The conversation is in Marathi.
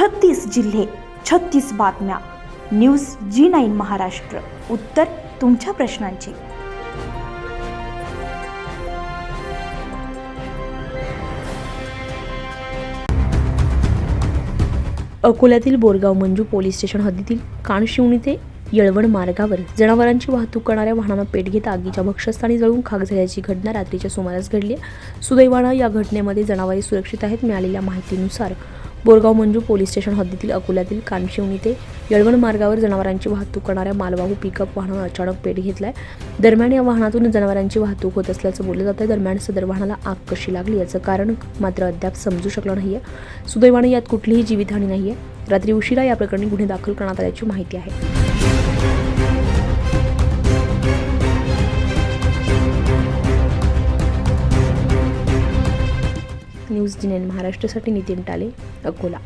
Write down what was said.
छत्तीस जिल्हे छत्तीस बातम्या. News G nine Maharashtra. उत्तर तुमच्या प्रश्नांची. अकोल्यातील बोरगाव मंजू पोलीस स्टेशन हद्दीतील कानशिवणी ते येळवण मार्गावर जनावरांची वाहतूक करणाऱ्या वाहनानं पेट घेत आगीच्या भक्षस्थानी जळून खाक झाल्याची घटना रात्रीच्या सुमारास घडली आहे. सुदैवानं या घटनेमध्ये जनावरे सुरक्षित आहेत मिळालेल्या माहितीनुसार बोरगाव मंजू पोलीस स्टेशन हद्दीतील अकोल्यातील कानशिवणी ते यळवण मार्गावर जनावरांची वाहतूक करणाऱ्या मालवाहू पिकअप वाहनानं अचानक पेट घेतलाय. दरम्यान या वाहनातून जनावरांची वाहतूक होत असल्याचं बोललं जातं दरम्यान सदर वाहनाला आग कशी लागली याचं कारण मात्र अद्याप समजू शकलं नाहीये. सुदैवाने यात कुठलीही जीवितहानी नाहीये. रात्री उशिरा या प्रकरणी गुन्हे दाखल करण्यात आल्याची माहिती आहे. न्यूज जिनेन महाराष्ट्रासाठी नितीन टाले अकोला.